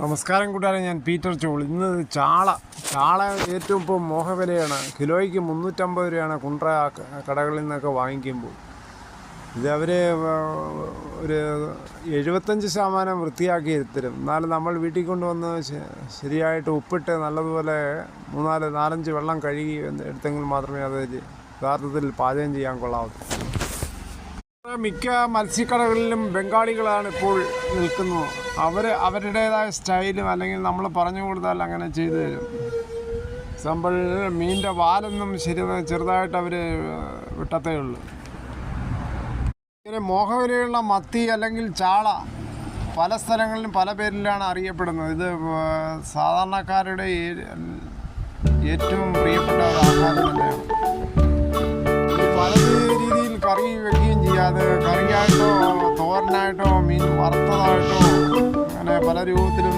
നമസ്കാരം കൂട്ടുകാരെ ഞാൻ പീറ്റർ ചോൾ. ഇന്ന് ചാള. ചാള ഏറ്റവും ഇപ്പോൾ മോഹവിലയാണ്. കിലോയ്ക്ക് മുന്നൂറ്റമ്പത് രൂപയാണ് കുണ്ട്ര കടകളിൽ നിന്നൊക്കെ വാങ്ങിക്കുമ്പോൾ. ഇത് അവർ ഒരു എഴുപത്തഞ്ച് ശതമാനം വൃത്തിയാക്കി തരും എന്നാലും നമ്മൾ വീട്ടിൽ കൊണ്ടുവന്ന് ശരിയായിട്ട് ഉപ്പിട്ട് നല്ലതുപോലെ മൂന്നാൽ നാലഞ്ച് വെള്ളം കഴുകി എടുത്തെങ്കിൽ മാത്രമേ അത് യഥാർത്ഥത്തിൽ പാചകം ചെയ്യാൻ കൊള്ളാവൂ. മിക്ക മത്സ്യക്കടകളിലും ബംഗാളികളാണ് ഇപ്പോൾ നിൽക്കുന്നത്. അവർ അവരുടേതായ സ്റ്റൈലും അല്ലെങ്കിൽ നമ്മൾ പറഞ്ഞു കൊടുത്താൽ അങ്ങനെ ചെയ്തു തരും. എക്സാമ്പിൾ മീനിന്റെ വാലൊന്നും ശരി ചെറുതായിട്ട് അവർ വിട്ടത്തേ ഉള്ളൂ. ഇങ്ങനെ മോഹവിലയുള്ള മത്തി അല്ലെങ്കിൽ ചാള പല സ്ഥലങ്ങളിലും പല പേരിലാണ് അറിയപ്പെടുന്നത്. ഇത് സാധാരണക്കാരുടെ ഏറ്റവും പ്രിയപ്പെട്ട ആഹാരം തന്നെയാണ്. പല രീതിയിൽ കറി ചെയ്യാതെ കറിയായിട്ടോ തോരനായിട്ടോ മീൻ വറുത്തതായിട്ടോ അങ്ങനെ പല രൂപത്തിലും